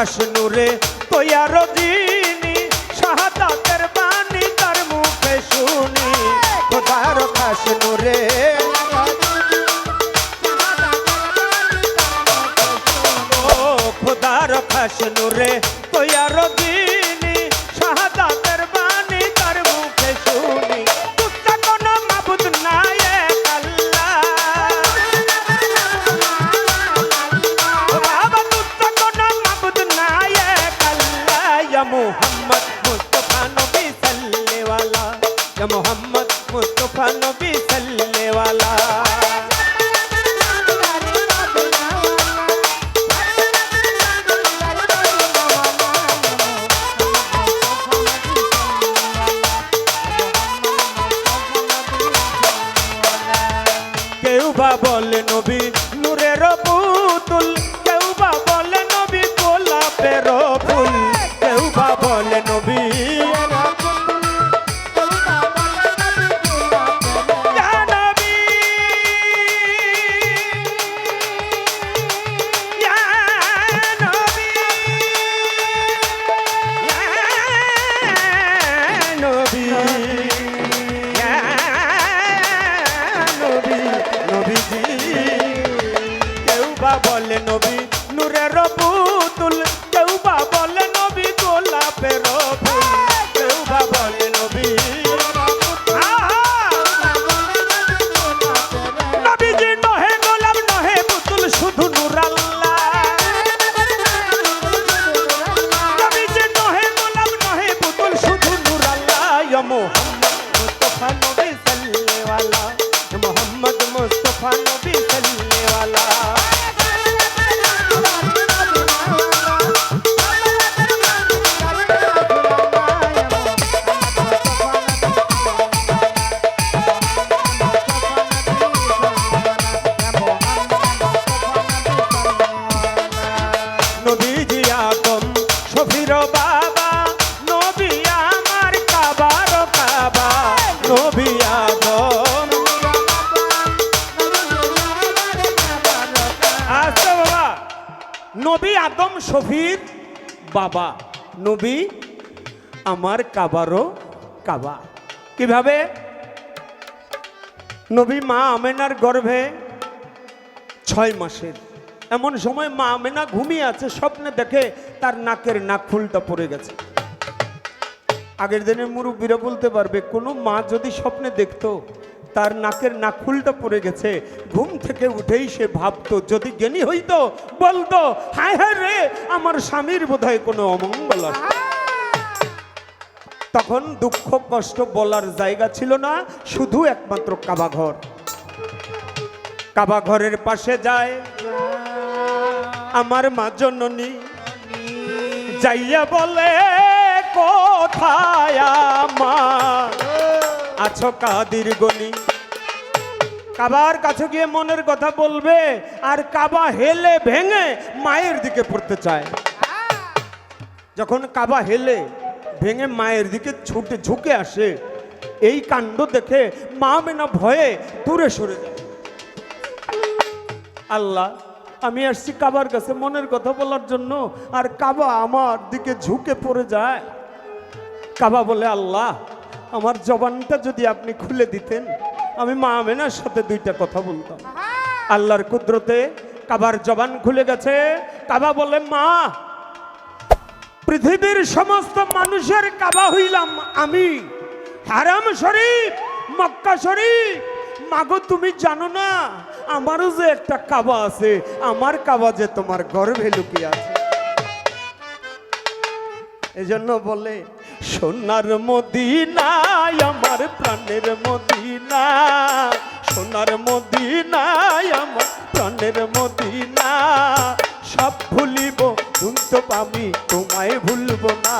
খাস নূরে তৈয়ার দিনী শাহাদাতের বাণী তার মুখে শুনি। খোদার আকাশ নূরে। খোদার খাস নূরে। শফির বাবা, নবী, আমার কাবারও কাবা। কীভাবে? নবী মা আমেনার গর্ভে ছয় মাসের। এমন সময় মা আমেনা ঘুমিয়ে আছে, স্বপ্নে দেখে তার নাকের নাক ফুলটা পড়ে গেছে। আগের দিনের মুরব্বীরা বলতে পারবে, কোনো মা যদি স্বপ্নে দেখতো তার নাকের নাকুলটা পড়ে গেছে। ঘুম থেকে উঠেই সে ভাবতো, যদি জ্ঞানী হইতো, বলতো, হায় হায় রে, আমার স্বামীর বোধহয় কোনো অমঙ্গল তখন দুঃখ, কষ্ট বলার জায়গা ছিল না, শুধু একমাত্র কাবাঘর। কাবাঘরের পাশে যায় আমার মা জননী। যাইয়া বলে, কোথায় আমার? আছো কাদির গনি? কাবার কাছে গিয়ে মনের কথা বলবে আর কাবা হেলে ভেঙে মায়ের দিকে পড়তে চায়। যখন কাবা হেলে ভেঙে মায়ের দিকে ছুটে ঝুঁকে আসে, এই কাণ্ড দেখে মা মেনা ভয়ে দূরে সরে যায়। আল্লাহ, আমি আসছি কাবার কাছে মনের কথা বলার জন্য আর কাবা আমার দিকে ঝুঁকে পড়ে যায়। কাবা বলে, আল্লাহ, আমার জবানটা যদি আপনি খুলে দিতেন আমি মা মেনার সাথে দুইটা কথা বলতাম। আল্লাহর কুদরতে কাবার জবান খুলে গেছে। কাবা বলে মা পৃথিবীর সমস্ত মানুষের কাবা হইলাম আমি। হারাম শরীফ মক্কা শরীফ। মাগো তুমি জানো না আমারও যে একটা কাবা আছে আমার কাবা যে তোমার গর্ভে লুকিয়ে আছে। এজন্য বলে সোনার মদিনায় আমার প্রাণের মদিনা সোনার মদিনায় আমার প্রাণের মদিনা সব ভুলিব তো আমি তোমায় ভুলব না।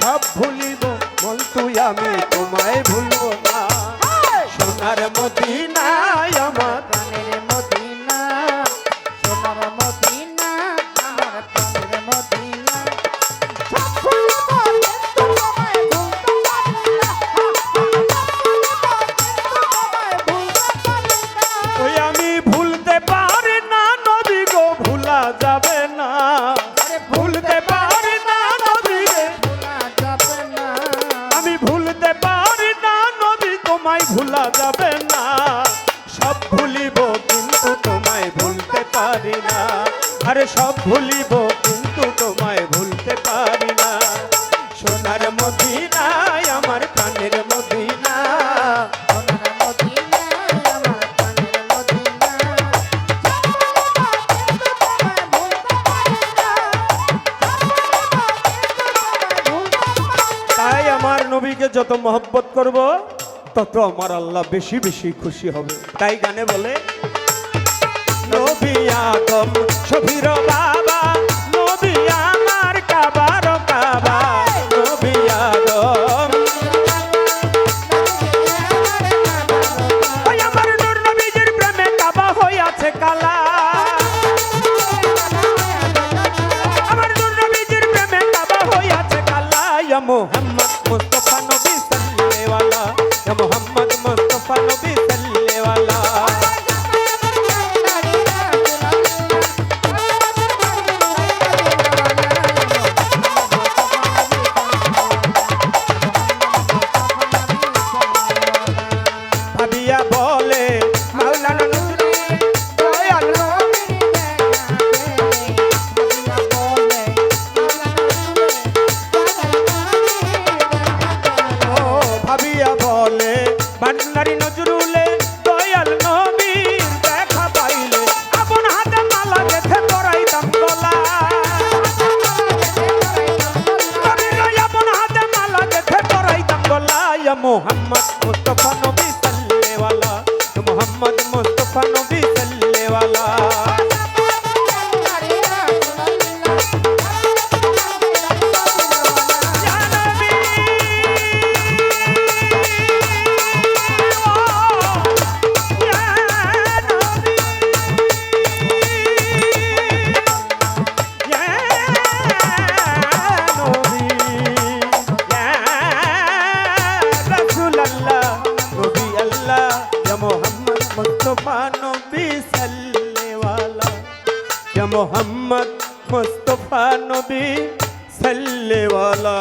সব ভুলিব মন তুই আমি তোমায় ভুলব না। সোনার মদিনায় আমার প্রাণের সব ভুলিব, কিন্তু তোমায় ভুলতে পারি না। সোনার মদিনায়, আমার কানের মদিনা তাই আমার নবীকে যত মহব্বত করব, তত আমার আল্লাহ বেশি বেশি খুশি হবে। তাই গানে বলে পিয়া কম সফির বাবা নদী আমার কাবার কাবা। আচ্ছা মোহাম্মদ মোস্তফা নবী সাল্লেওয়ালা